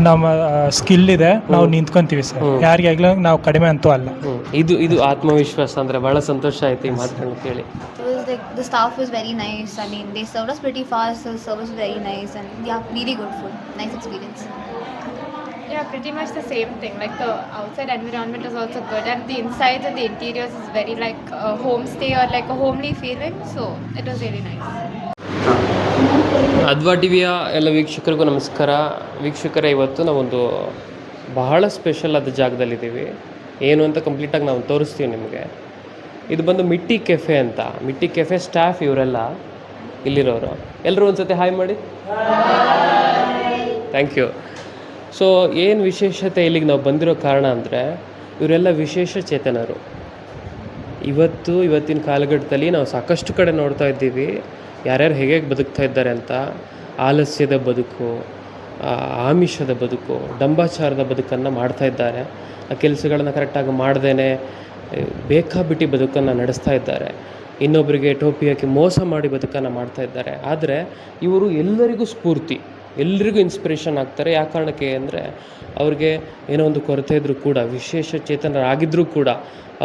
ನಮ್ಮ ಸ್ಕಿಲ್ ಇದೆ ನಾವು ನಿಂತ್ಕೊಂತೀವಿ ಸರ್ ಹ್ಮ್. ಯಾರಿಗೆ ಆಗ್ಲೂ ನಾವು ಕಡಿಮೆ ಅಂತೂ ಅಲ್ಲ ಹ್ಮ್. ಇದು ಇದು ಆತ್ಮವಿಶ್ವಾಸ ಅಂದ್ರೆ ಬಹಳ ಸಂತೋಷ ಆಯ್ತು ಈ ಮಾತುಗಳನ್ನ ಕೇಳಿ It was like the staff was very nice. I mean, they served us pretty fast. The service was very nice, and yeah, really good food. Nice experience. Yeah, pretty much the same thing. Like the outside environment is also good, and the insides and the interiors is very like a homestay or like a homely feeling. So it was really nice. ಅದ್ವಾ ಟಿವಿಯ ಎಲ್ಲ ವೀಕ್ಷಕರಿಗೂ ನಮಸ್ಕಾರ. ವೀಕ್ಷಕರೇ, ಇವತ್ತು ನಾವೊಂದು ಬಹಳ special ಆದ ಜಾಗದಲ್ಲಿದ್ದೀವಿ. ಏನು ಅಂತ ಕಂಪ್ಲೀಟಾಗಿ ನಾವು ತೋರಿಸ್ತೀವಿ ನಿಮಗೆ. ಇದು ಬಂದು ಮಿಟ್ಟಿ ಕೆಫೆ ಅಂತ. ಮಿಟ್ಟಿ ಕೆಫೆ ಸ್ಟಾಫ್ ಇವರೆಲ್ಲ ಇಲ್ಲಿರೋರು. ಎಲ್ಲರೂ ಒಂದು ಸತಿ ಹಾಯ್ ಮಾಡಿ. ಥ್ಯಾಂಕ್ ಯು ಸೊ ಏನು ವಿಶೇಷತೆ ಇಲ್ಲಿಗೆ ನಾವು ಬಂದಿರೋ ಕಾರಣ ಅಂದರೆ, ಇವರೆಲ್ಲ ವಿಶೇಷ ಚೇತನರು. ಇವತ್ತು, ಇವತ್ತಿನ ಕಾಲಘಟ್ಟದಲ್ಲಿ ನಾವು ಸಾಕಷ್ಟು ಕಡೆ ನೋಡ್ತಾ ಇದ್ದೀವಿ. ಯಾರ್ಯಾರು ಹೇಗೆ ಬದುಕ್ತಾ ಇದ್ದಾರೆ ಅಂತ, ಆಲಸ್ಯದ ಬದುಕು ಆಮಿಷದ ಬದುಕು ಡಂಬಾಚಾರದ ಬದುಕನ್ನು ಮಾಡ್ತಾ ಇದ್ದಾರೆ. ಆ ಕೆಲಸಗಳನ್ನು ಕರೆಕ್ಟಾಗಿ ಮಾಡ್ದೇ ಬೇಕಾಬಿಟ್ಟಿ ಬದುಕನ್ನು ನಡೆಸ್ತಾ ಇದ್ದಾರೆ. ಇನ್ನೊಬ್ಬರಿಗೆ ಟೋಪಿ ಹಾಕಿ ಮೋಸ ಮಾಡಿ ಬದುಕನ್ನು ಮಾಡ್ತಾ ಇದ್ದಾರೆ. ಆದರೆ ಇವರು ಎಲ್ಲರಿಗೂ ಸ್ಫೂರ್ತಿ. ಎಲ್ರಿಗೂ ಇನ್ಸ್ಪಿರೇಷನ್ ಆಗ್ತಾರೆ. ಯಾವ ಕಾರಣಕ್ಕೆ ಅಂದರೆ ಅವ್ರಿಗೆ ಏನೋ ಒಂದು ಕೊರತೆ ಇದ್ದರೂ ಕೂಡ, ವಿಶೇಷ ಚೇತನರಾಗಿದ್ದರೂ ಕೂಡ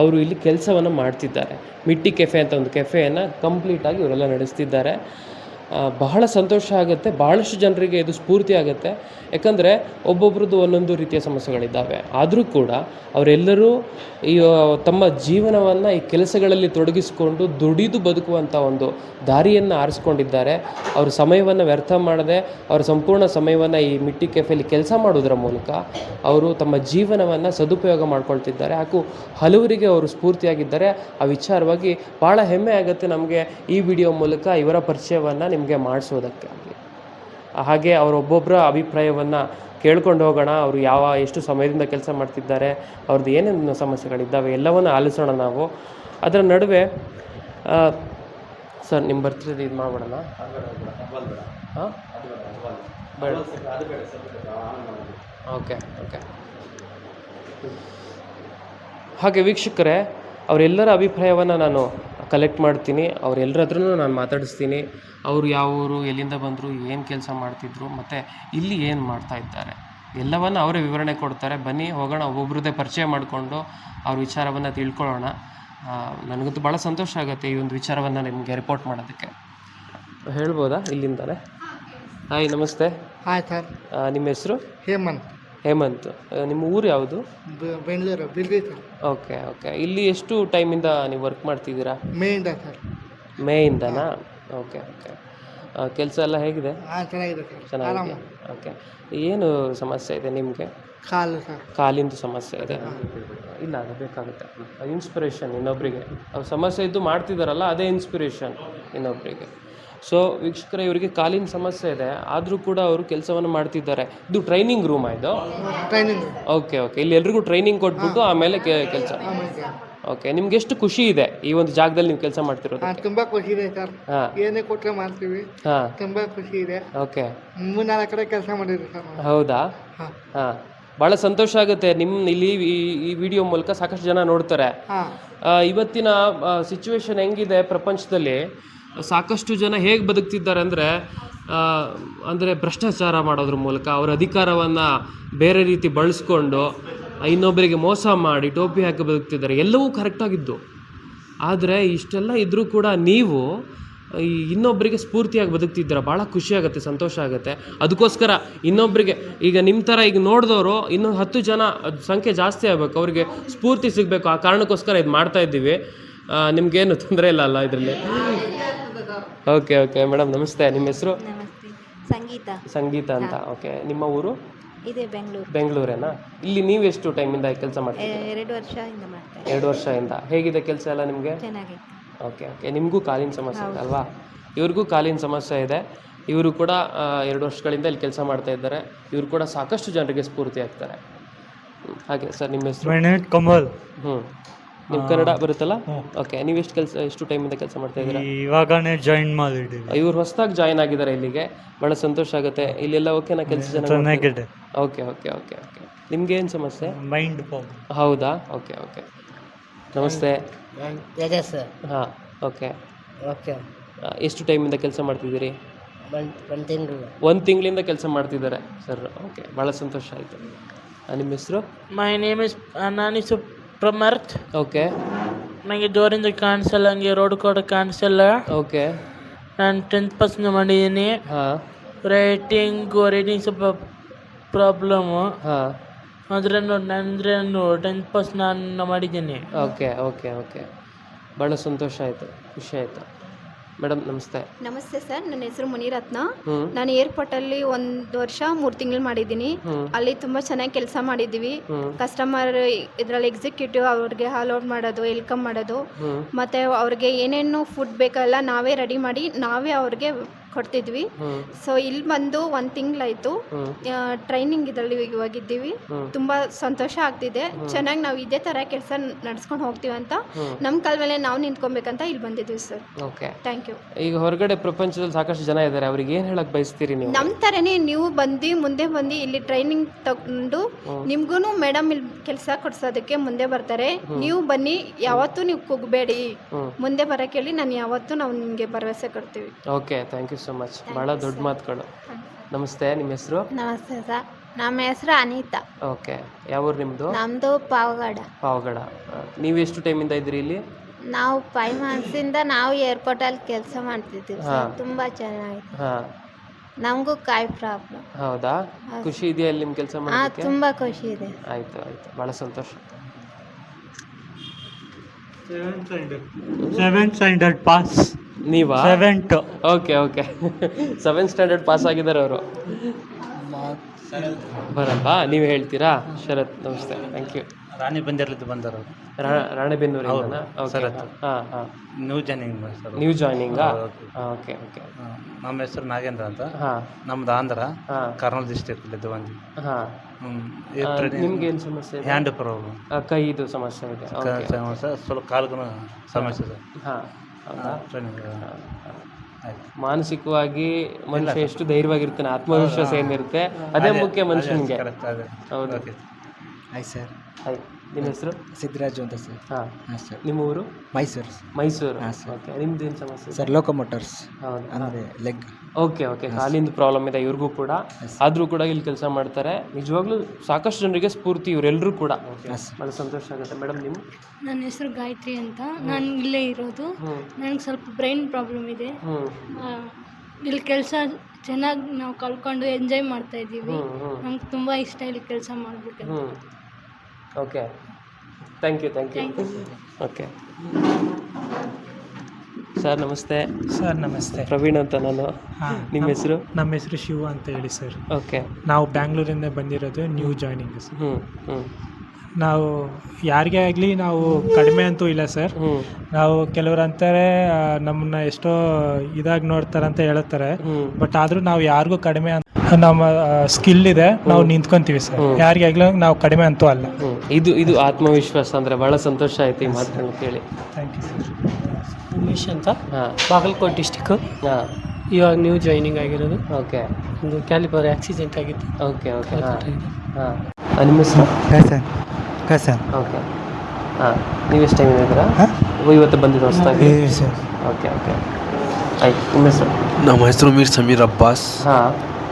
ಅವರು ಇಲ್ಲಿ ಕೆಲಸವನ್ನು ಮಾಡ್ತಿದ್ದಾರೆ. ಮಿಟ್ಟಿ ಕೆಫೆ ಅಂತ ಒಂದು ಕೆಫೆಯನ್ನು ಕಂಪ್ಲೀಟಾಗಿ ಇವರೆಲ್ಲ ನಡೆಸ್ತಿದ್ದಾರೆ. ಬಹಳ ಸಂತೋಷ ಆಗುತ್ತೆ, ಬಹಳಷ್ಟು ಜನರಿಗೆ ಇದು ಸ್ಫೂರ್ತಿ ಆಗುತ್ತೆ. ಯಾಕಂದರೆ ಒಬ್ಬೊಬ್ರದ್ದು ಒಂದೊಂದು ರೀತಿಯ ಸಮಸ್ಯೆಗಳಿದ್ದಾವೆ. ಆದರೂ ಕೂಡ ಅವರೆಲ್ಲರೂ ಈ ತಮ್ಮ ಜೀವನವನ್ನು ಈ ಕೆಲಸಗಳಲ್ಲಿ ತೊಡಗಿಸಿಕೊಂಡು ದುಡಿದು ಬದುಕುವಂಥ ಒಂದು ದಾರಿಯನ್ನು ಆರಿಸ್ಕೊಂಡಿದ್ದಾರೆ. ಅವ್ರ ಸಮಯವನ್ನು ವ್ಯರ್ಥ ಮಾಡದೆ, ಅವರ ಸಂಪೂರ್ಣ ಸಮಯವನ್ನು ಈ ಮಿಟ್ಟಿ ಕೆಫೆಯಲ್ಲಿ ಕೆಲಸ ಮಾಡೋದರ ಮೂಲಕ ಅವರು ತಮ್ಮ ಜೀವನವನ್ನು ಸದುಪಯೋಗ ಮಾಡ್ಕೊಳ್ತಿದ್ದಾರೆ. ಹಾಗೂ ಹಲವರಿಗೆ ಅವರು ಸ್ಫೂರ್ತಿಯಾಗಿದ್ದಾರೆ. ಆ ವಿಚಾರವಾಗಿ ಭಾಳ ಹೆಮ್ಮೆ ಆಗುತ್ತೆ ನಮಗೆ ಈ ವಿಡಿಯೋ ಮೂಲಕ ಇವರ ಪರಿಚಯವನ್ನು ನಿಮಗೆ ಮಾಡಿಸೋದಕ್ಕೆ ಹಾಗೆ ಅವರೊಬ್ಬೊಬ್ಬರ ಅಭಿಪ್ರಾಯವನ್ನು ಕೇಳ್ಕೊಂಡು ಹೋಗೋಣ, ಅವರು ಯಾವ, ಎಷ್ಟು ಸಮಯದಿಂದ ಕೆಲಸ ಮಾಡ್ತಿದ್ದಾರೆ ಅವ್ರದ್ದು ಏನೇನು ಸಮಸ್ಯೆಗಳಿದ್ದಾವೆ, ಎಲ್ಲವನ್ನು ಆಲಿಸೋಣ ನಾವು. ಅದರ ನಡುವೆ ಸರ್ ನಿಮ್ಮ ಬರ್ತ್ಡೇ ಇದು ಮಾಡ್ಬಿಡೋಣ. ಹಾಂ? Okay okay. ಹಾಗೆ ವೀಕ್ಷಕರೇ, ಅವರೆಲ್ಲರ ಅಭಿಪ್ರಾಯವನ್ನು ನಾನು ಕಲೆಕ್ಟ್ ಮಾಡ್ತೀನಿ ಅವ್ರು ಹತ್ರನೂ ನಾನು ಮಾತಾಡಿಸ್ತೀನಿ ಅವರು ಯಾವ ಊರು ಎಲ್ಲಿಂದ ಬಂದರು ಏನು ಕೆಲಸ ಮಾಡ್ತಿದ್ರು ಮತ್ತು ಇಲ್ಲಿ ಏನು ಮಾಡ್ತಾ ಇದ್ದಾರೆ. ಎಲ್ಲವನ್ನು ಅವರೇ ವಿವರಣೆ ಕೊಡ್ತಾರೆ. ಬನ್ನಿ ಹೋಗೋಣ ಒಬ್ಬೊಬ್ರದ್ದೇ ಪರಿಚಯ ಮಾಡಿಕೊಂಡು ಅವ್ರ ವಿಚಾರವನ್ನು ತಿಳ್ಕೊಳ್ಳೋಣ. ನನಗಂತೂ ಭಾಳ ಸಂತೋಷ ಆಗುತ್ತೆ ಈ ಒಂದು ವಿಚಾರವನ್ನು ನಿಮಗೆ ರಿಪೋರ್ಟ್ ಮಾಡೋದಕ್ಕೆ. ಹೇಳ್ಬೋದಾ ಇಲ್ಲಿಂದಲೇ ಹಾಯ್ ನಮಸ್ತೆ. ಹಾಯ್ ಸರ್ ನಿಮ್ಮ ಹೆಸರು? ಹೇಮಂತ್. ಹೇಮಂತ್ ನಿಮ್ಮ ಊರು ಯಾವುದು? Bengaluru sir okay okay. ಇಲ್ಲಿ ಎಷ್ಟು ಟೈಮಿಂದ ನೀವು ವರ್ಕ್ ಮಾಡ್ತಿದ್ದೀರಾ? ಮೇಯಿಂದ ಸರ್. ಮೇಯಿಂದನಾ? Okay okay. ಕೆಲಸ ಎಲ್ಲ ಹೇಗಿದೆ? ಹಾಂ ಚೆನ್ನಾಗಿದೆ ಸರ್. ಚೆನ್ನಾಗಿದೆ. ಆರಾಮ. ಓಕೆ. ಏನು ಸಮಸ್ಯೆ ಇದೆ ನಿಮಗೆ? ಕಾಲು ಸರ್. ಕಾಲಿಂದು ಸಮಸ್ಯೆ ಇದೆ? ಇಲ್ಲ ಅದು ಬೇಕಾಗುತ್ತೆ. ಇನ್ಸ್ಪಿರೇಷನ್ ಇನ್ನೊಬ್ಬರಿಗೆ ಅವ್ರು ಸಮಸ್ಯೆ ಇದ್ದು ಮಾಡ್ತಿದ್ದಾರಲ್ಲ ಅದೇ ಇನ್ಸ್ಪಿರೇಷನ್ ಇನ್ನೊಬ್ಬರಿಗೆ ಸೊ ವೀಕ್ಷಕರೇ ಇವರಿಗೆ ಕಾಲಿನ ಸಮಸ್ಯೆ ಇದೆ. ಆದರೂ ಕೂಡ ಅವರು ಕೆಲಸವನ್ನು ಮಾಡ್ತಿದ್ದಾರೆ. ಇದು ಟ್ರೈನಿಂಗ್ ರೂಮ್ ಇದು? ಟ್ರೈನಿಂಗ್ ಓಕೆ ಓಕೆ ಇಲ್ಲಿ ಎಲ್ರಿಗೂ ಟ್ರೈನಿಂಗ್ ಕೊಟ್ಬಿಟ್ಟು ಆಮೇಲೆ ಕೆಲಸ. ಓಕೆ ನಿಮ್ಗೆ ಎಷ್ಟು ಖುಷಿ ಇದೆ ಈ ಒಂದು ಜಾಗದಲ್ಲಿ ನೀವು ಕೆಲಸ ಮಾಡ್ತಿರೋದು ತುಂಬಾ ಖುಷಿ ಇದೆ ಸರ್. ಹಾಂ. ಏನೇ ಕೊಟ್ಟರೆ ಮಾಡ್ತೀವಿ. ಹಾಂ. ತುಂಬಾ ಖುಷಿ ಇದೆ. ಓಕೆ ಮೂರ್ನಾಲ್ಕು ಕಡೆ ಕೆಲಸ ಮಾಡಿದ್ವಿ ಸರ್ ನಾವು. ಹೌದಾ? ಹಾಂ. ಹಾಂ. ಭಾಳ ಸಂತೋಷ ಆಗುತ್ತೆ. ನಿಮ್ಮ ಇಲ್ಲಿ ಈ ಈ ವಿಡಿಯೋ ಮೂಲಕ ಸಾಕಷ್ಟು ಜನ ನೋಡ್ತಾರೆ. ಹಾಂ. ಆ, ಇವತ್ತಿನ ಸಿಚುವೇಶನ್ ಹೆಂಗಿದೆ ಪ್ರಪಂಚದಲ್ಲಿ? ಸಾಕಷ್ಟು ಜನ ಹೇಗೆ ಬದುಕ್ತಿದ್ದಾರೆ ಅಂದರೆ ಅಂದರೆ ಭ್ರಷ್ಟಾಚಾರ ಮಾಡೋದ್ರ ಮೂಲಕ ಅವರ ಅಧಿಕಾರವನ್ನು ಬೇರೆ ರೀತಿ ಬಳಸ್ಕೊಂಡು ಇನ್ನೊಬ್ಬರಿಗೆ ಮೋಸ ಮಾಡಿ ಟೋಪಿ ಹಾಕಿ ಬದುಕ್ತಿದ್ದಾರೆ. ಎಲ್ಲವೂ ಕರೆಕ್ಟಾಗಿದ್ದು ಆದರೆ ಇಷ್ಟೆಲ್ಲ ಇದ್ದರೂ ಕೂಡ ನೀವು ಇನ್ನೊಬ್ಬರಿಗೆ ಸ್ಫೂರ್ತಿಯಾಗಿ ಬದುಕ್ತಿದ್ದೀರ. ಭಾಳ ಖುಷಿಯಾಗುತ್ತೆ ಸಂತೋಷ ಆಗುತ್ತೆ. ಅದಕ್ಕೋಸ್ಕರ ಇನ್ನೊಬ್ಬರಿಗೆ ಈಗ ನಿಮ್ಮ ಥರ ಈಗ ನೋಡಿದವರು ಇನ್ನೊಂದು ಹತ್ತು ಜನ ಸಂಖ್ಯೆ ಜಾಸ್ತಿ ಆಗಬೇಕು. ಅವರಿಗೆ ಸ್ಫೂರ್ತಿ ಸಿಗಬೇಕು. ಆ ಕಾರಣಕ್ಕೋಸ್ಕರ ಇದು ಮಾಡ್ತಾ ಇದ್ದೀವಿ. ನಿಮ್ಗೇನು ತೊಂದರೆ ಇಲ್ಲ ಅಲ್ಲ ಇದರಲ್ಲಿ? ಓಕೆ ಓಕೆ ಮೇಡಮ್ ನಮಸ್ತೆ. ನಿಮ್ಮ ಹೆಸರು. ಸಂಗೀತ. ಸಂಗೀತ ಅಂತ. ಓಕೆ ನಿಮ್ಮ ಊರು? ಇದೆ ಬೆಂಗಳೂರು. ಬೆಂಗಳೂರೇನಾ? ಇಲ್ಲಿ ನೀವು ಎಷ್ಟು ಟೈಮಿಂದ ಕೆಲಸ ಮಾಡ್ತೀರಿ ಎರಡು ವರ್ಷದಿಂದ ಮಾಡ್ತಾರೆ ಎರಡು ವರ್ಷದಿಂದ. ಹೇಗಿದೆ ಕೆಲಸ ಎಲ್ಲ ನಿಮಗೆ? ಓಕೆ ಓಕೆ ನಿಮಗೂ ಕಾಲಿನ ಸಮಸ್ಯೆ ಇದೆ ಅಲ್ವಾ? ಇವ್ರಿಗೂ ಕಾಲಿನ ಸಮಸ್ಯೆ ಇದೆ. ಇವರು ಕೂಡ ಎರಡು ವರ್ಷಗಳಿಂದ ಇಲ್ಲಿ ಕೆಲಸ ಮಾಡ್ತಾ ಇದ್ದಾರೆ. ಇವರು ಕೂಡ ಸಾಕಷ್ಟು ಜನರಿಗೆ ಸ್ಫೂರ್ತಿ ಆಗ್ತಾರೆ. ಹಾಗೆ ಸರ್ ನಿಮ್ಮ ಹೆಸರು? ಕಮಲ್. ಹ್ಞೂ ನಿಮ್ಮ ಕನ್ನಡ ಬರುತ್ತಲ್ಲ? ಓಕೆ ನೀವು ಎಷ್ಟು ಕೆಲಸ ಎಷ್ಟು ಟೈಮಿಂದ ಕೆಲಸ ಮಾಡ್ತಾ ಇದ್ದೀರಾ? ಇವಾಗನೇ ಜಾಯಿನ್ ಮಾಡಿದ್ದೀವಿ ಇವ್ರು ಹೊಸದಾಗಿ ಜಾಯಿನ್ ಆಗಿದ್ದಾರೆ ಇಲ್ಲಿಗೆ. ಭಾಳ ಸಂತೋಷ ಆಗುತ್ತೆ. ಇಲ್ಲೆಲ್ಲ ಓಕೆನಾ ಕೆಲಸ ಜನ ಚೆನ್ನಾಗಿದೆ. ಓಕೆ ಓಕೆ ಓಕೆ ಓಕೆ ನಿಮ್ಗೆ ಏನು ಸಮಸ್ಯೆ? ಮೈಂಡ್ ಪ್ರಾಬ್ಲಮ್ ಹೌದಾ? ಓಕೆ ಓಕೆ ನಮಸ್ತೆ. ಇದೆ ಸರ್. ಹಾಂ ಓಕೆ. ಓಕೆ ಎಷ್ಟು ಟೈಮಿಂದ ಕೆಲಸ ಮಾಡ್ತಿದ್ದೀರಿ? ಒಂದು ತಿಂಗಳು. ಒಂದು ತಿಂಗಳಿಂದ ಕೆಲಸ ಮಾಡ್ತಿದ್ದಾರೆ. ಸರ್ ಓಕೆ ಭಾಳ ಸಂತೋಷ ಆಯಿತು. ನಿಮ್ಮ ಹೆಸರು? ಮೈ ನೇಮ್ ಇಸ್ ನಾನು ಹೆಸರು ಅರ್ತ್ ಓಕೆ ನನಗೆ ಜೋರಿಂದ ಕಾಣಿಸಲ್ಲ ಹಂಗೆ ರೋಡ್ ಕೂಡ ಕಾಣಿಸಲ್ಲ. ಓಕೆ ನಾನು ಟೆಂತ್ ಪಾಸ್ ಮಾಡಿದ್ದೀನಿ ಹಾಂ. ರೈಟಿಂಗು ರೈಟಿಂಗ್ ಸ್ವಲ್ಪ ಪ್ರಾಬ್ಲಮ್ಮು ಹಾಂ. ಆದರೆ ಅಂದರೆ ನಾನು ಟೆಂತ್ ಪಾಸ್ ನಾನು ಮಾಡಿದ್ದೀನಿ ಓಕೆ ಓಕೆ ಓಕೆ ಭಾಳ ಸಂತೋಷ ಆಯಿತು ಖುಷಿ ಆಯಿತು. ಮೇಡಮ್ ನಮಸ್ತೆ. ನಮಸ್ತೆ ಸರ್ ನನ್ನ ಹೆಸರು ಮುನಿರತ್ನ. ನಾನು ಏರ್ಪೋರ್ಟ್ ಅಲ್ಲಿ ಒಂದ್ ವರ್ಷ ಮೂರ್ ತಿಂಗಳು ಮಾಡಿದೀನಿ ಅಲ್ಲಿ ತುಂಬಾ ಚೆನ್ನಾಗಿ ಕೆಲಸ ಮಾಡಿದೀವಿ. ಕಸ್ಟಮರ್ ಇದ್ರಲ್ಲಿ ಎಕ್ಸಿಕ್ಯೂಟಿವ್ ಅವ್ರಿಗೆ ಹಾಲ್ ಔಟ್ ಮಾಡೋದು ವೆಲ್ಕಮ್ ಮಾಡೋದು. ಮತ್ತು ಅವ್ರಿಗೆ ಏನೇನು ಫುಡ್ ಬೇಕಲ್ಲ ನಾವೇ ರೆಡಿ ಮಾಡಿ ನಾವೇ ಅವ್ರಿಗೆ ಕೊಡ್ತಿದ್ವಿ. ಸೊ ಇಲ್ಲಿ ಬಂದು ಒಂದು ತಿಂಗಳಾಯಿತು. ಟ್ರೈನಿಂಗ್ ಇದರಲ್ಲಿ ಇವಾಗಿದ್ದೀವಿ ತುಂಬಾ ತುಂಬ ಸಂತೋಷ ಆಗ್ತಿದೆ. ಚೆನ್ನಾಗಿ ನಾವು ಇದೇ ತರ ಕೆಲಸ ನಡ್ಸ್ಕೊಂಡು ಹೋಗ್ತೀವಿ ಅಂತ. ನಮ್ಮ ಕಾಲ ಮೇಲೆ ನಾವು ನಿಂತ್ಕೊಬೇಕಂತ ಇಲ್ಲಿ ಬಂದಿದ್ದೀವಿ ಸರ್ ಓಕೆ ಥ್ಯಾಂಕ್ ಯು ಈಗ ಹೊರಗಡೆ ಪ್ರಪಂಚದಲ್ಲಿ ಸಾಕಷ್ಟು ಜನ ಇದ್ದಾರೆ. ಅವ್ರಿಗೆ ಏನು ಹೇಳಕ್ ಬಯಸ್ತೀರಿ ನೀವು? ನಮ್ಮ ಥರನೇ ನೀವು ಬಂದು ಮುಂದೆ ಬಂದು ಇಲ್ಲಿ ಟ್ರೈನಿಂಗ್ ತಗೊಂಡು ನಿಮ್ಗೂ ಮೇಡಮ್ ಇಲ್ಲಿ ಕೆಲಸ ಕೊಡ್ಸೋದಕ್ಕೆ ಮುಂದೆ ಬರ್ತಾರೆ. ನೀವು ಬನ್ನಿ ಯಾವತ್ತೂ ನೀವು ಕುಗ್ಬೇಡಿ. ಮುಂದೆ ಬರೋಕ್ಕೆ ಹೇಳಿ ನಾನು ಯಾವತ್ತೂ ನಾವು ನಿಮಗೆ ಭರವಸೆ ಕೊಡ್ತೀವಿ. Okay thank you so much ಭಾಳ ದೊಡ್ಡ ಮಾತುಗಳು. ನಮಸ್ತೆ ನಿಮ್ಮ ಹೆಸರು? ನಮಸ್ತೆ ಸರ್ ನಮ್ಮ ಹೆಸರು ಅನಿತಾ. ಓಕೆ. ಯಾವ ಊರು ನಿಮ್ಮದು? ನಮ್ಮದು ಪಾವಗಡ. ಪಾವಗಡ. ನೀವು ಎಷ್ಟು ಟೈಮಿಂದ ಇದ್ದೀರಿ ಇಲ್ಲಿ? ನಾವು ಫೈವ್ ಇಂದ ನಾವು ಏರ್ಪೋರ್ಟಲ್ಲಿ ಕೆಲಸ ಮಾಡ್ತಿದ್ದೀವಿ ಹಾ. ಸರ್ ತುಂಬ ಚೆನ್ನಾಗಿ ಹಾಂ. ನಮಗೂ ಕಾಯಿ ಪ್ರಾಬ್ಲಮ್ ಹೌದಾ? ಖುಷಿ ಇದೆಯಾ ಅಲ್ಲಿ ನಿಮ್ಮ ಕೆಲಸ ಮಾಡೋದಕ್ಕೆ? ತುಂಬಾ ಖುಷಿ ಇದೆ. ಆಯ್ತು ಆಯ್ತು. ಭಾಳ ಸಂತೋಷ. Seventh standard seventh standard pass ನೀವಾ? Seventh okay okay seventh standard pass ಆಗಿದ್ದಾರೆ ಅವರು. ಬರಲ್ವಾ ನೀವು ಹೇಳ್ತೀರಾ? ಶರತ್ ನಮಸ್ತೆ. ಥ್ಯಾಂಕ್ ಯು ರಾಣಿ ಬಂದಿರ್ಲಿದ್ದು ಬಂದರು ರಾಣೆಬೆನ್ನೂರಿಂದ ಶರತ್. ಹಾಂ ಹಾಂ ನ್ಯೂ ಜಾಯ್ನಿಂಗ್ ಸರ್ ನ್ಯೂ ಜಾಯ್ನಿಂಗಾ. ಓಕೆ ಓಕೆ ನಮ್ಮ ಹೆಸರು ನಾಗೇಂದ್ರ ಅಂತ. ಹಾಂ. ನಮ್ದು ಆಂಧ್ರ ಹಾಂ. ಕರ್ನೂಲ್ ಡಿಸ್ಟಿಕ್ ಇದ್ದು ಬಂದು ಹಾಂ. ನಿಮ್ಗೆ ಏನು ಸಮಸ್ಯೆ ಹ್ಯಾಂಡ್ ಪ್ರಾಬ್ಲಮ್ ಕೈ ಕೈದು ಸಮಸ್ಯೆ ಇದೆ. ಸಮಸ್ಯೆ ಸ್ವಲ್ಪ ಕಾಲ್ಗೂ ಸಮಸ್ಯೆ ಇದೆ. ಹಾಂ. ಹೌದಾ? ಆಯ್ತು. ಮಾನಸಿಕವಾಗಿ ಮನುಷ್ಯ ಎಷ್ಟು ಧೈರ್ಯವಾಗಿರ್ತಾನೆ ಆತ್ಮವಿಶ್ವಾಸ ಏನಿರುತ್ತೆ ಅದೇ ಮುಖ್ಯ ಮನುಷ್ಯನಿಗೆ. ಹೌದು. ಆಯ್ತು ಸರ್. ಹಾಯ್ ನಿಮ್ಮ ಹೆಸರು? ಸಿದ್ದರಾಜು ಅಂತ ಸರ್. ಹಾಂ. ಹಾಂ ಸರ್. ನಿಮ್ಮ ಊರು? ಮೈಸೂರು ಮೈಸೂರು. ಹಾಂ, ಸರ್. ಓಕೆ. ನಿಮ್ದು ಏನು ಸಮಸ್ಯೆ? ಸರ್ ಲೋಕೋಮೋಟರ್ಸ್ ಹೌದು. ಅದೇ ಲೆಗ್ ಓಕೆ ಓಕೆ. ಕಾಲಿಂದ ಪ್ರಾಬ್ಲಮ್ ಇದೆ ಇವ್ರಿಗೂ ಕೂಡ. ಆದರೂ ಕೂಡ ಇಲ್ಲಿ ಕೆಲಸ ಮಾಡ್ತಾರೆ. ನಿಜವಾಗ್ಲೂ ಸಾಕಷ್ಟು ಜನರಿಗೆ ಸ್ಫೂರ್ತಿ ಇವರೆಲ್ಲರೂ ಕೂಡ. ಭಾಳ ಸಂತೋಷ ಆಗುತ್ತೆ. ಮೇಡಮ್ ನೀವು ನನ್ನ ಹೆಸರು ಗಾಯತ್ರಿ ಅಂತ. ನಾನು ಇಲ್ಲೇ ಇರೋದು. ನನಗೆ ಸ್ವಲ್ಪ ಬ್ರೈನ್ ಪ್ರಾಬ್ಲಮ್ ಇದೆ. ಆ, ಇಲ್ಲಿ ಕೆಲಸ ಚೆನ್ನಾಗಿ ನಾವು ಕಲ್ಕೊಂಡು ಎಂಜಾಯ್ ಮಾಡ್ತಾ ಇದ್ದೀವಿ. ನಮ್ಗೆ ತುಂಬ ಇಷ್ಟ ಇಲ್ಲಿ ಕೆಲಸ ಮಾಡಬೇಕು ಹ್ಞೂ okay thank you thank you okay sir ನಮಸ್ತೆ ಸರ್ ನಮಸ್ತೆ ಪ್ರವೀಣ್ ಅಂತ ನಾನು. ಹಾಂ ನಿಮ್ಮ ಹೆಸರು? ನಮ್ಮ ಹೆಸರು ಶಿವ ಅಂತ ಹೇಳಿ ಸರ್ ಓಕೆ ನಾವು ಬ್ಯಾಂಗ್ಳೂರಿಂದ ಬಂದಿರೋದು ನ್ಯೂ ಜಾಯ್ನಿಂಗ್ ಸರ್ ಹ್ಞೂ ಹ್ಞೂ ನಾವು ಯಾರಿಗೆ ಆಗಲಿ ನಾವು ಕಡಿಮೆ ಅಂತೂ ಇಲ್ಲ ಸರ್. ನಾವು ಕೆಲವ್ರು ಅಂತಾರೆ ನಮ್ಮನ್ನ ಎಷ್ಟೋ ಇದಾಗಿ ನೋಡ್ತಾರೆ ಅಂತ ಹೇಳ್ತಾರೆ ಬಟ್ ಆದರೂ ನಾವು ಯಾರಿಗೂ ಕಡಿಮೆ ಅಂತ ನಮ್ಮ ಸ್ಕಿಲ್ ಇದೆ ನಾವು ನಿಂತ್ಕೊಂತೀವಿ ಸರ್. ಯಾರಿಗೆ ಆಗಲಿ ನಾವು ಕಡಿಮೆ ಅಂತೂ ಅಲ್ಲ. ಇದು ಇದು ಆತ್ಮವಿಶ್ವಾಸ ಅಂದರೆ ಭಾಳ ಸಂತೋಷ ಆಯ್ತು ಈ ಮಾತನ್ನು ಕೇಳಿ. ಥ್ಯಾಂಕ್ ಯು ಸರ್ ಉಮೇಶ್ ಅಂತ? ಹಾಂ. ಬಾಗಲಕೋಟೆ ಡಿಸ್ಟಿಕ್ಕು ಹಾಂ. ಇವಾಗ ನ್ಯೂ ಜಾಯ್ನಿಂಗ್ ಆಗಿರೋದು. ಓಕೆ. ಒಂದು ಕ್ಯಾಲಿಪರ್ ಆಕ್ಸಿಡೆಂಟ್ ಆಗಿತ್ತು. Okay okay. ಹಾಂ. ಹಾಂ. ನಿಮ್ಮ ಹೆಸರು ಸರ್ ಸರ್. ಓಕೆ. ಹಾಂ ನೀವು ಎಷ್ಟು ಟೈಮ್ ಇದ್ದೀರಾ? ಇವತ್ತು ಬಂದಿದ್ದು ಹೊಸದಾಗಿ ಓಕೆ ಓಕೆ. ಆಯ್ತು ನಿಮ್ಮ ಹೆಸರು? ನಮ್ಮ ಹೆಸರು ಮೀರ್ ಸಮೀರ್ ಅಬ್ಬಾಸ್. ಹಾಂ.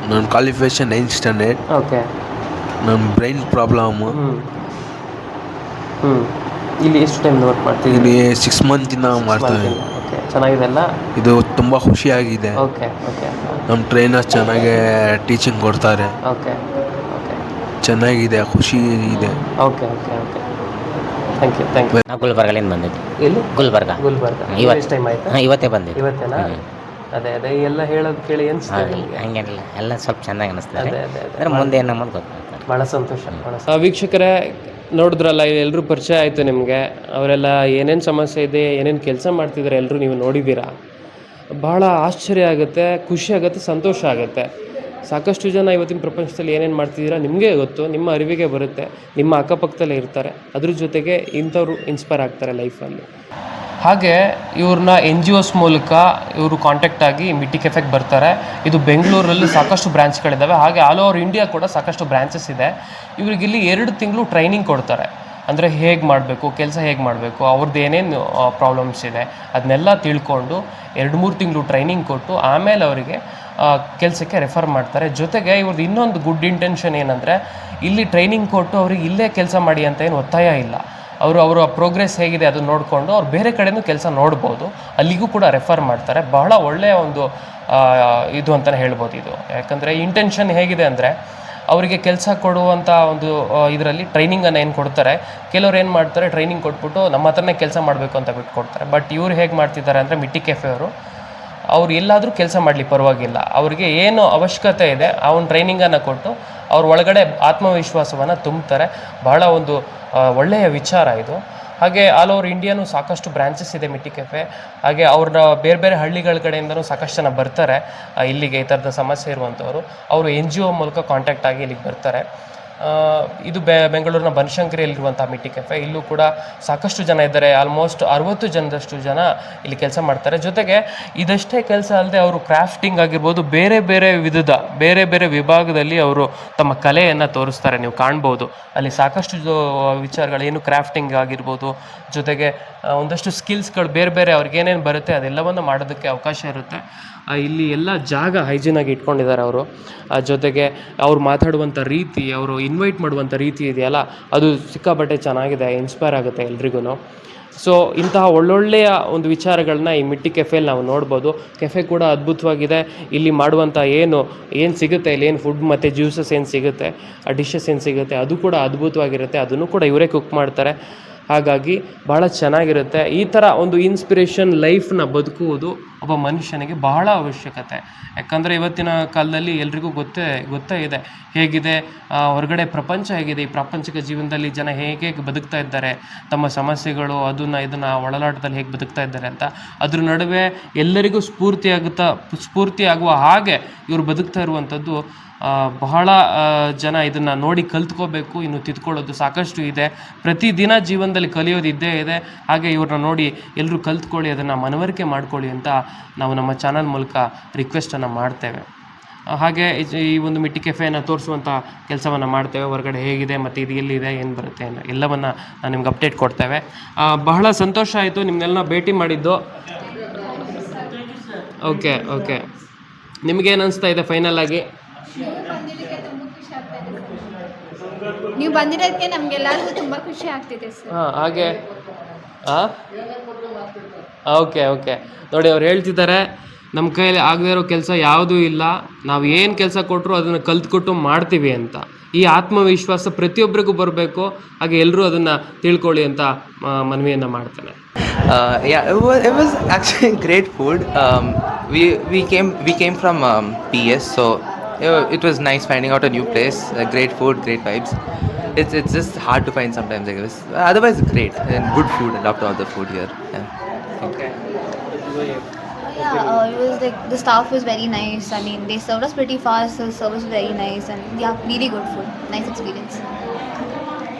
ನನ್ನ ಕ್ವಾಲಿಫಿಕೇಷನ್ ನೈನ್ತ್ ಸ್ಟ್ಯಾಂಡರ್ಡ್ ಓಕೆ. ನನ್ನ ಬ್ರೈನ್ ಪ್ರಾಬ್ಲಮ್ ಹ್ಞೂ ಹ್ಞೂ ಇಲ್ಲಿ ಎಷ್ಟು ಟೈಮ್ ವರ್ಕ್ ಮಾಡ್ತಿದ್ದೀನಿ ಇಲ್ಲಿ ಸಿಕ್ಸ್ ಮಂತಿಂದ ಮಾಡ್ತಾ ಇದ್ದೀನಿ ಓಕೆ. ಚೆನ್ನಾಗಿದೆ ಅಲ್ಲ? ಇದು ತುಂಬ ಖುಷಿಯಾಗಿದೆ. Okay okay. ನಮ್ಮ ಟ್ರೈನರ್ ಚೆನ್ನಾಗಿ ಟೀಚಿಂಗ್ ಕೊಡ್ತಾರೆ. ಓಕೆ. ಚೆನ್ನಾಗಿದೆ ಖುಷಿ ಇದೆ. Okay okay okay thank you thank you ನಾವು ಗುಲ್ಬರ್ಗಲಿಂದ ಬಂದಿದ್ದೆ? ಎಲ್ಲಿ? ಗುಲ್ಬರ್ಗ. ಗುಲ್ಬರ್ಗ. ಇವತ್ತು. ಟೈಮ್ ಆಯ್ತಾ? ಹಾಂ ಇವತ್ತೇ ಬಂದಿದ್ವಿ ಇವತ್ತೇನಾ? ಅದೇ ಅದೇ ಎಲ್ಲ ಹೇಳೋದು ಕೇಳಿ ಅನಿಸ್ತಾ ಹಂಗೇನಿಲ್ಲ. ಎಲ್ಲ ಸ್ವಲ್ಪ ಚೆನ್ನಾಗಿ ಅನಿಸ್ತಾರೆ ಅದೇ ಅದೇ ಅದೇ. ಅಂದ್ರೆ ಮುಂದೆ ಏನು ನಮ್ಮದು ಭಾಳ ಸಂತೋಷ ಭಾಳ ಸ- ವೀಕ್ಷಕರೇ ನೋಡಿದ್ರಲ್ಲ ಎಲ್ಲರೂ ಪರಿಚಯ ಆಯಿತು ನಿಮಗೆ. ಅವರೆಲ್ಲ ಏನೇನು ಸಮಸ್ಯೆ ಇದೆ ಏನೇನು ಕೆಲಸ ಮಾಡ್ತಿದ್ದಾರೆ ಎಲ್ಲರೂ ನೀವು ನೋಡಿದ್ದೀರಾ? ಭಾಳ ಆಶ್ಚರ್ಯ ಆಗುತ್ತೆ ಖುಷಿ ಆಗುತ್ತೆ ಸಂತೋಷ ಆಗುತ್ತೆ. ಸಾಕಷ್ಟು ಜನ ಇವತ್ತಿನ ಪ್ರಪಂಚದಲ್ಲಿ ಏನೇನು ಮಾಡ್ತಿದ್ದೀರಾ ನಿಮಗೆ ಗೊತ್ತು, ನಿಮ್ಮ ಅರಿವಿಗೆ ಬರುತ್ತೆ, ನಿಮ್ಮ ಅಕ್ಕಪಕ್ಕದಲ್ಲೇ ಇರ್ತಾರೆ, ಅದ್ರ ಜೊತೆಗೆ ಇಂಥವ್ರು ಇನ್ಸ್ಪೈರ್ ಆಗ್ತಾರೆ ಲೈಫಲ್ಲಿ ಹಾಗೆ ಇವ್ರನ್ನ ಎನ್ ಜಿ ಒಸ್ ಮೂಲಕ ಇವರು ಕಾಂಟ್ಯಾಕ್ಟ್ ಆಗಿ ಮಿಟಿ ಕೆಫೆಗೆ ಬರ್ತಾರೆ. ಇದು ಬೆಂಗಳೂರಲ್ಲಿ ಸಾಕಷ್ಟು ಬ್ರಾಂಚ್ಗಳಿದ್ದಾವೆ ಹಾಗೆ ಆಲ್ ಓವರ್ ಇಂಡಿಯಾ ಕೂಡ ಸಾಕಷ್ಟು ಬ್ರಾಂಚಸ್ ಇದೆ. ಇವ್ರಿಗೆ ಇಲ್ಲಿ ಎರಡು ತಿಂಗಳು ಟ್ರೈನಿಂಗ್ ಕೊಡ್ತಾರೆ. ಅಂದರೆ ಹೇಗೆ ಮಾಡಬೇಕು, ಕೆಲಸ ಹೇಗೆ ಮಾಡಬೇಕು ಅವ್ರದ್ದು ಏನೇನು ಪ್ರಾಬ್ಲಮ್ಸ್ ಇದೆ ಅದನ್ನೆಲ್ಲ ತಿಳ್ಕೊಂಡು ಎರಡು ಮೂರು ತಿಂಗಳು ಟ್ರೈನಿಂಗ್ ಕೊಟ್ಟು ಆಮೇಲೆ ಅವರಿಗೆ ಕೆಲಸಕ್ಕೆ ರೆಫರ್ ಮಾಡ್ತಾರೆ. ಜೊತೆಗೆ ಇವ್ರದ್ದು ಇನ್ನೊಂದು ಗುಡ್ ಇಂಟೆನ್ಷನ್ ಏನಂದರೆ, ಇಲ್ಲಿ ಟ್ರೈನಿಂಗ್ ಕೊಟ್ಟು ಅವ್ರಿಗೆ ಇಲ್ಲೇ ಕೆಲಸ ಮಾಡಿ ಅಂತ ಏನು ಒತ್ತಾಯ ಇಲ್ಲ. ಅವರು, ಅವರ ಪ್ರೋಗ್ರೆಸ್ ಹೇಗಿದೆ ಅದನ್ನು ನೋಡಿಕೊಂಡು ಅವ್ರು ಬೇರೆ ಕಡೆಯೂ ಕೆಲಸ ನೋಡ್ಬೋದು. ಅಲ್ಲಿಗೂ ಕೂಡ ರೆಫರ್ ಮಾಡ್ತಾರೆ. ಬಹಳ ಒಳ್ಳೆಯ ಒಂದು ಇದು ಅಂತಲೇ ಹೇಳ್ಬೋದು ಇದು. ಯಾಕಂದರೆ ಇಂಟೆನ್ಷನ್ ಹೇಗಿದೆ ಅಂದರೆ ಅವರಿಗೆ ಕೆಲಸ ಕೊಡುವಂಥ ಒಂದು ಇದರಲ್ಲಿ ಟ್ರೈನಿಂಗನ್ನು ಏನು ಕೊಡ್ತಾರೆ? ಕೆಲವ್ರು ಏನು ಮಾಡ್ತಾರೆ? ಟ್ರೈನಿಂಗ್ ಕೊಟ್ಬಿಟ್ಟು ನಮ್ಮ ಹತ್ರನೇ ಕೆಲಸ ಮಾಡಬೇಕು ಅಂತ ಬಿಟ್ಕೊಡ್ತಾರೆ ಬಟ್ ಇವ್ರು ಹೇಗೆ ಮಾಡ್ತಿದ್ದಾರೆ ಅಂದರೆ ಮಿಟ್ಟಿ ಕೆಫೆ ಅವರು, ಅವ್ರು ಎಲ್ಲಾದರೂ ಕೆಲಸ ಮಾಡಲಿ, ಪರವಾಗಿಲ್ಲ. ಅವರಿಗೆ ಏನು ಅವಶ್ಯಕತೆ ಇದೆ ಆ ಒಂದು ಟ್ರೈನಿಂಗನ್ನು ಕೊಟ್ಟು ಅವ್ರ ಒಳಗಡೆ ಆತ್ಮವಿಶ್ವಾಸವನ್ನು ತುಂಬ್ತಾರೆ. ಬಹಳ ಒಂದು ಒಳ್ಳೆಯ ವಿಚಾರ ಇದು. ಹಾಗೆ ಆಲ್ ಓವರ್ ಇಂಡಿಯಾನು ಸಾಕಷ್ಟು ಬ್ರಾಂಚಸ್ ಇದೆ ಮಿಟ್ಟಿ ಕೆಫೆ ಹಾಗೆ ಅವ್ರನ್ನ ಬೇರೆ ಬೇರೆ ಹಳ್ಳಿಗಳ ಕಡೆಯಿಂದನೂ ಸಾಕಷ್ಟು ಜನ ಬರ್ತಾರೆ. ಇಲ್ಲಿಗೆ ಈ ಥರದ ಸಮಸ್ಯೆ ಇರುವಂಥವ್ರು ಅವರು ಎನ್ ಜಿ ಒ ಮೂಲಕ ಕಾಂಟ್ಯಾಕ್ಟ್ ಆಗಿ ಇಲ್ಲಿಗೆ ಬರ್ತಾರೆ. ಇದು ಬೆ ಬೆಂಗಳೂರಿನ ಬನಶಂಕರಿಯಲ್ಲಿರುವಂಥ ಮಿಟ್ಟಿ ಕೆಫೆ ಇಲ್ಲೂ ಕೂಡ ಸಾಕಷ್ಟು ಜನ ಇದ್ದಾರೆ. ಆಲ್ಮೋಸ್ಟ್ ಅರವತ್ತು ಜನದಷ್ಟು ಜನ ಇಲ್ಲಿ ಕೆಲಸ ಮಾಡ್ತಾರೆ. ಜೊತೆಗೆ ಇದಷ್ಟೇ ಕೆಲಸ ಅಲ್ಲದೆ ಅವರು ಕ್ರಾಫ್ಟಿಂಗ್ ಆಗಿರ್ಬೋದು, ಬೇರೆ ಬೇರೆ ವಿಧದ, ಬೇರೆ ಬೇರೆ ವಿಭಾಗದಲ್ಲಿ ಅವರು ತಮ್ಮ ಕಲೆಯನ್ನು ತೋರಿಸ್ತಾರೆ. ನೀವು ಕಾಣ್ಬೋದು. ಅಲ್ಲಿ ಸಾಕಷ್ಟು ವಿಚಾರಗಳು, ಏನು ಕ್ರಾಫ್ಟಿಂಗ್ ಆಗಿರ್ಬೋದು, ಜೊತೆಗೆ ಒಂದಷ್ಟು ಸ್ಕಿಲ್ಸ್ಗಳು ಬೇರೆ ಬೇರೆ ಅವ್ರಿಗೆ ಏನೇನು ಬರುತ್ತೆ ಅದೆಲ್ಲವನ್ನು ಮಾಡೋದಕ್ಕೆ ಅವಕಾಶ ಇರುತ್ತೆ. ಇಲ್ಲಿ ಎಲ್ಲ ಜಾಗ ಹೈಜೀನಾಗಿ ಇಟ್ಕೊಂಡಿದ್ದಾರೆ ಅವರು. ಜೊತೆಗೆ ಅವ್ರು ಮಾತಾಡುವಂಥ ರೀತಿ, ಅವರು ಇನ್ವೈಟ್ ಮಾಡುವಂಥ ರೀತಿ ಇದೆಯಲ್ಲ, ಅದು ಸಿಕ್ಕಾಪಟ್ಟೆ ಚೆನ್ನಾಗಿದೆ ಇನ್ಸ್ಪೈರ್ ಆಗುತ್ತೆ ಎಲ್ರಿಗೂ ಸೊ ಇಂತಹ ಒಳ್ಳೊಳ್ಳೆಯ ಒಂದು ವಿಚಾರಗಳನ್ನ ಈ ಮಿಟ್ಟಿ ಕೆಫೆಯಲ್ಲಿ ನಾವು ನೋಡ್ಬೋದು. ಕೆಫೆ ಕೂಡ ಅದ್ಭುತವಾಗಿದೆ. ಇಲ್ಲಿ ಮಾಡುವಂಥ ಏನು ಏನು ಸಿಗುತ್ತೆ, ಇಲ್ಲಿ ಏನು ಫುಡ್ ಮತ್ತು ಜ್ಯೂಸಸ್ ಏನು ಸಿಗುತ್ತೆ, ಆ ಡಿಶಸ್ ಏನು ಸಿಗುತ್ತೆ, ಅದು ಕೂಡ ಅದ್ಭುತವಾಗಿರುತ್ತೆ. ಅದನ್ನು ಕೂಡ ಇವರೇ ಕುಕ್ ಮಾಡ್ತಾರೆ. ಹಾಗಾಗಿ ಬಹಳ ಚೆನ್ನಾಗಿರುತ್ತೆ. ಈ ಥರ ಒಂದು ಇನ್ಸ್ಪಿರೇಷನ್ ಲೈಫ್ನ ಬದುಕುವುದು ಒಬ್ಬ ಮನುಷ್ಯನಿಗೆ ಬಹಳ ಅವಶ್ಯಕತೆ. ಯಾಕಂದರೆ ಇವತ್ತಿನ ಕಾಲದಲ್ಲಿ ಎಲ್ರಿಗೂ ಗೊತ್ತೇ ಗೊತ್ತೇ ಇದೆ. ಹೇಗಿದೆ ಹೊರಗಡೆ ಪ್ರಪಂಚ ಹೇಗಿದೆ, ಈ ಪ್ರಾಪಂಚಿಕ ಜೀವನದಲ್ಲಿ ಜನ ಹೇಗೆ ಹೇಗೆ ಬದುಕ್ತಾ ಇದ್ದಾರೆ, ತಮ್ಮ ಸಮಸ್ಯೆಗಳು, ಅದನ್ನು, ಇದನ್ನು ಒಳಲಾಟದಲ್ಲಿ ಹೇಗೆ ಬದುಕ್ತಾ ಇದ್ದಾರೆ ಅಂತ. ಅದ್ರ ನಡುವೆ ಎಲ್ಲರಿಗೂ ಸ್ಫೂರ್ತಿಯಾಗುತ್ತಾ, ಸ್ಫೂರ್ತಿಯಾಗುವ ಹಾಗೆ ಇವರು ಬದುಕ್ತಾ ಇರುವಂಥದ್ದು ಬಹಳ ಜನ ಇದನ್ನು ನೋಡಿ ಕಲ್ತ್ಕೋಬೇಕು, ಇನ್ನು ತಿದ್ಕೊಳ್ಳೋದು ಸಾಕಷ್ಟು ಇದೆ. ಪ್ರತಿದಿನ ಜೀವನದಲ್ಲಿ ಕಲಿಯೋದು ಇದ್ದೇ ಇದೆ. ಹಾಗೆ ಇವ್ರನ್ನ ನೋಡಿ ಎಲ್ಲರೂ ಕಲ್ತ್ಕೊಳ್ಳಿ, ಅದನ್ನು ಮನವರಿಕೆ ಮಾಡಿಕೊಳ್ಳಿ ಅಂತ ನಾವು ನಮ್ಮ ಚಾನಲ್ ಮೂಲಕ ರಿಕ್ವೆಸ್ಟನ್ನು ಮಾಡ್ತೇವೆ. ಹಾಗೆ ಈ ಒಂದು ಮಿಟ್ಟಿ ಕೆಫೆಯನ್ನು ತೋರಿಸುವಂಥ ಕೆಲಸವನ್ನು ಮಾಡ್ತೇವೆ. ಹೊರಗಡೆ ಹೇಗಿದೆ, ಮತ್ತು ಇದು ಎಲ್ಲಿದೆ, ಏನು ಬರುತ್ತೆ ಅನ್ನೋ ಎಲ್ಲವನ್ನು ನಾನು ನಿಮ್ಗೆ ಅಪ್ಡೇಟ್ ಕೊಡ್ತೇವೆ. ಬಹಳ ಸಂತೋಷ ಆಯಿತು ನಿಮ್ಮನ್ನೆಲ್ಲ ಭೇಟಿ ಮಾಡಿದ್ದು. ಓಕೆ ಓಕೆ ನಿಮಗೇನು ಅನಿಸ್ತಾ ಇದೆ ಫೈನಲ್ ಆಗಿ? ನೀವು ಬಂದಿರೋದಕ್ಕೆ ನಮಗೆಲ್ಲರಿಗೂ ತುಂಬ ಖುಷಿ ಆಗ್ತಿದೆ ಸರ್. ಹಾಂ ಹಾಗೆ. ಹಾಂ ಓಕೆ ಓಕೆ. ನೋಡಿ ಅವ್ರು ಹೇಳ್ತಿದ್ದಾರೆ ನಮ್ಮ ಕೈಯಲ್ಲಿ ಆಗದೇ ಇರೋ ಕೆಲಸ ಯಾವುದೂ ಇಲ್ಲ. ನಾವು ಏನು ಕೆಲಸ ಕೊಟ್ಟರು ಅದನ್ನು ಕಲ್ತ್ಕೊಟ್ಟು ಮಾಡ್ತೀವಿ ಅಂತ. ಈ ಆತ್ಮವಿಶ್ವಾಸ ಪ್ರತಿಯೊಬ್ಬರಿಗೂ ಬರಬೇಕು. ಹಾಗೆ ಎಲ್ಲರೂ ಅದನ್ನು ತಿಳ್ಕೊಳ್ಳಿ ಅಂತ ಮನವಿಯನ್ನು ಮಾಡ್ತಾನೆ. It was actually great food we we came we came from we came we came from PS, so it, was nice finding out a new place. Uh, great food, great vibes. It's it's just hard to find sometimes. I guess. Otherwise, great and good food. I loved all the food here. Yeah. Okay Yeah, uh, it was like the staff was very nice. I mean, they served us pretty fast. The service was very nice, and yeah, really good food. Nice experience.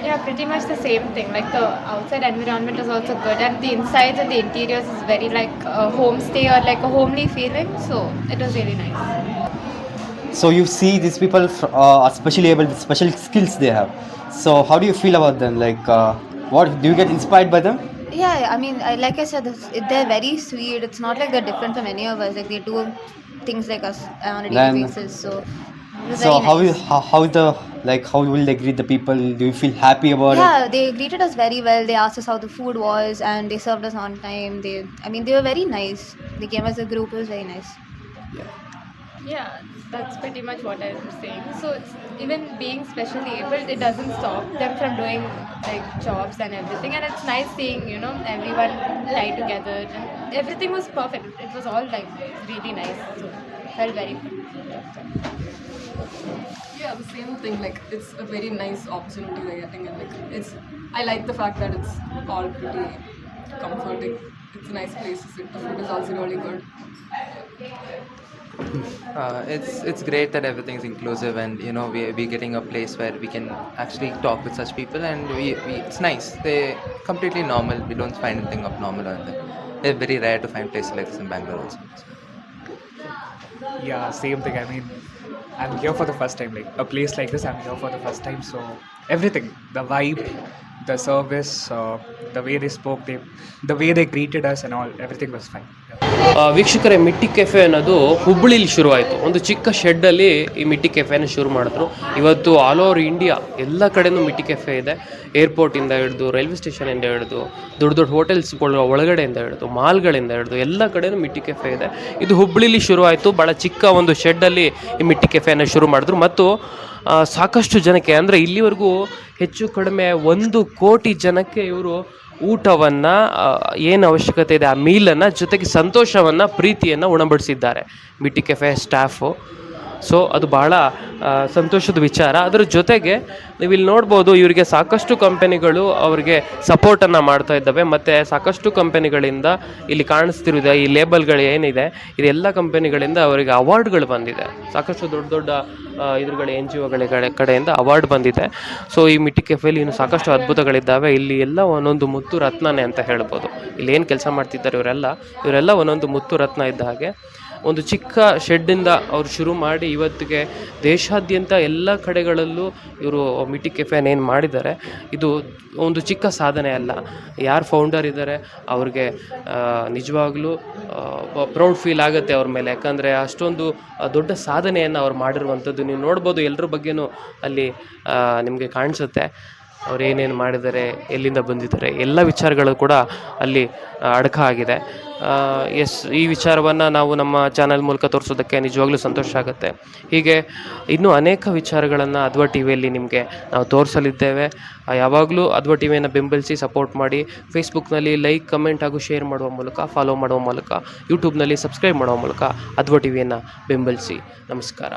Yeah, pretty much the same thing. Like the outside environment is also good, and the insides and the interiors is very like a homestay or like a homely feeling. So it was really nice. So you see these people uh, are specially able with special skills they have. So how do you feel about them? Like, uh, what do you get inspired by them? Yeah, I mean, I, like I said, they're very sweet. It's not like they're different from any of us. Like they do things like us on a daily basis. So So how nice. is how, how the like how will they greet the people? Do you feel happy about it? yeah, they greeted us very well. They asked us how the food was, and they served us on time. They, I mean, they were very nice. They came as a group. It was very nice. Yeah, that's pretty much what I'm saying. So it's even being specially abled, it doesn't stop them from doing like jobs and everything. And it's nice seeing you know everyone lie together and everything was perfect. It was all like really nice. So felt very. Yeah, the same thing. Like it's a very nice opportunity they're getting, and like it's. I like the fact that it's all pretty comforting. It's a nice place to sit. The food is also really good. Uh, it's it's great that everything's inclusive and you know we we're getting a place where we can actually talk with such people and we, we it's nice. They're completely normal. We don't find anything abnormal or anything. It's very rare to find places like this in Bangalore also. Yeah, same thing. I mean, I'm here for the first time. Like a place like this, I'm here for the first time. So everything, the vibe, the service, uh, the way they spoke, they, the way they greeted us, and all. Everything was fine. ಆ, ವೀಕ್ಷಕರೇ ಮಿಟ್ಟಿ cafe ಅನ್ನೋದು ಹುಬ್ಬಳ್ಳಿಲಿ ಶುರುವಾಯಿತು. ಒಂದು ಚಿಕ್ಕ ಶೆಡ್ಡಲ್ಲಿ ಈ ಮಿಟ್ಟಿ ಕೆಫೆನ ಶುರು ಮಾಡಿದ್ರು. ಇವತ್ತು ಆಲ್ ಓವರ್ ಇಂಡಿಯಾ ಎಲ್ಲ ಕಡೆನೂ ಮಿಟ್ಟಿ ಕೆಫೆ ಇದೆ. ಏರ್ಪೋರ್ಟಿಂದ ಹಿಡಿದು ರೈಲ್ವೆ ಸ್ಟೇಷನಿಂದ ಹಿಡಿದು ದೊಡ್ಡ ದೊಡ್ಡ ಹೋಟೆಲ್ಸ್ಗಳ ಒಳಗಡೆಯಿಂದ ಹಿಡಿದು ಮಾಲ್ಗಳಿಂದ ಹಿಡಿದು ಎಲ್ಲ ಕಡೆನೂ ಮಿಟ್ಟಿ ಕೆಫೆ ಇದೆ. ಇದು ಹುಬ್ಬಳ್ಳಿಲಿ ಶುರುವಾಯಿತು. ಭಾಳ ಚಿಕ್ಕ ಒಂದು ಶೆಡ್ಡಲ್ಲಿ ಈ ಮಿಟ್ಟಿ ಕೆಫೆನ ಶುರು ಮಾಡಿದ್ರು. ಮತ್ತು ಸಾಕಷ್ಟು ಜನಕ್ಕೆ, ಅಂದರೆ ಇಲ್ಲಿವರೆಗೂ ಹೆಚ್ಚು ಕಡಿಮೆ ಒಂದು ಕೋಟಿ ಜನಕ್ಕೆ ಇವರು ಊಟವನ್ನು ಏನು ಅವಶ್ಯಕತೆ ಇದೆ, ಆ ಮೀಲನ್ನು ಜೊತೆಗೆ ಸಂತೋಷವನ್ನು, ಪ್ರೀತಿಯನ್ನು ಉಣಬಡಿಸಿದ್ದಾರೆ. ಮಿಟ್ಟಿ ಕೆಫೆ ಸ್ಟಾಫು ಸೊ ಅದು ಬಹಳ ಸಂತೋಷದ ವಿಚಾರ. ಅದರ ಜೊತೆಗೆ ನೀವು ಇಲ್ಲಿ ನೋಡ್ಬೋದು ಇವರಿಗೆ ಸಾಕಷ್ಟು ಕಂಪನಿಗಳು ಅವರಿಗೆ ಸಪೋರ್ಟನ್ನು ಮಾಡ್ತಾ ಇದ್ದಾವೆ. ಮತ್ತು ಸಾಕಷ್ಟು ಕಂಪನಿಗಳಿಂದ ಇಲ್ಲಿ ಕಾಣಿಸ್ತಿರೋದು ಈ ಲೇಬಲ್ಗಳು ಏನಿದೆ, ಇದೆಲ್ಲ ಕಂಪನಿಗಳಿಂದ ಅವರಿಗೆ ಅವಾರ್ಡ್ಗಳು ಬಂದಿದೆ. ಸಾಕಷ್ಟು ದೊಡ್ಡ ದೊಡ್ಡ ಇದ್ರಗಳ ಎನ್ ಜಿ ಒಗಳ ಕಡೆಯಿಂದ ಅವಾರ್ಡ್ ಬಂದಿದೆ. ಸೊ ಈ ಮಿಟ್ಟಿ ಕೆಫೆಲಿ ಇನ್ನು ಸಾಕಷ್ಟು ಅದ್ಭುತಗಳಿದ್ದಾವೆ. ಇಲ್ಲಿ ಎಲ್ಲ ಒಂದೊಂದು ಮುತ್ತು ರತ್ನನೇ ಅಂತ ಹೇಳ್ಬೋದು. ಇಲ್ಲಿ ಏನು ಕೆಲಸ ಮಾಡ್ತಿದ್ದಾರೆ ಇವರೆಲ್ಲ ಇವರೆಲ್ಲ ಒಂದೊಂದು ಮುತ್ತು ರತ್ನ ಇದ್ದ ಹಾಗೆ. ಒಂದು ಚಿಕ್ಕ ಶೆಡ್ಡಿಂದ ಅವ್ರು ಶುರು ಮಾಡಿ ಇವತ್ತಿಗೆ ದೇಶಾದ್ಯಂತ ಎಲ್ಲ ಕಡೆಗಳಲ್ಲೂ ಇವರು ಮಿಟಿ ಕೆಫೆನ ಏನು ಮಾಡಿದ್ದಾರೆ. ಇದು ಒಂದು ಚಿಕ್ಕ ಸಾಧನೆ ಅಲ್ಲ. ಯಾರು ಫೌಂಡರ್ ಇದ್ದಾರೆ ಅವ್ರಿಗೆ ನಿಜವಾಗ್ಲೂ ಪ್ರೌಡ್ ಫೀಲ್ ಆಗುತ್ತೆ ಅವ್ರ ಮೇಲೆ. ಯಾಕಂದರೆ ಅಷ್ಟೊಂದು ದೊಡ್ಡ ಸಾಧನೆಯನ್ನು ಅವ್ರು ಮಾಡಿರುವಂಥದ್ದು ನೀವು ನೋಡ್ಬೋದು ಎಲ್ಲರ ಬಗ್ಗೆನೂ ಅಲ್ಲಿ ನಿಮಗೆ ಕಾಣಿಸುತ್ತೆ. ಅವ್ರು ಏನೇನು ಮಾಡಿದ್ದಾರೆ, ಎಲ್ಲಿಂದ ಬಂದಿದ್ದಾರೆ, ಎಲ್ಲ ವಿಚಾರಗಳು ಕೂಡ ಅಲ್ಲಿ ಅಡಕ ಆಗಿದೆ. ಎಸ್ ಈ ವಿಚಾರವನ್ನು ನಾವು ನಮ್ಮ ಚಾನಲ್ ಮೂಲಕ ತೋರಿಸೋದಕ್ಕೆ ನಿಜವಾಗ್ಲೂ ಸಂತೋಷ ಆಗುತ್ತೆ. ಹೀಗೆ ಇನ್ನೂ ಅನೇಕ ವಿಚಾರಗಳನ್ನು ಅದ್ವ ಟಿ ವಿಯಲ್ಲಿ ನಿಮಗೆ ನಾವು ತೋರಿಸಲಿದ್ದೇವೆ. ಯಾವಾಗಲೂ ಅದ್ವ ಟಿ ವಿಯನ್ನು ಬೆಂಬಲಿಸಿ ಸಪೋರ್ಟ್ ಮಾಡಿ ಫೇಸ್ಬುಕ್ನಲ್ಲಿ ಲೈಕ್ ಕಮೆಂಟ್ ಹಾಗೂ ಶೇರ್ ಮಾಡುವ ಮೂಲಕ ಫಾಲೋ ಮಾಡುವ ಮೂಲಕ ಯೂಟ್ಯೂಬ್ನಲ್ಲಿ ಸಬ್ಸ್ಕ್ರೈಬ್ ಮಾಡುವ ಮೂಲಕ ಅದ್ವ ಟಿ ವಿಯನ್ನು ಬೆಂಬಲಿಸಿ. ನಮಸ್ಕಾರ.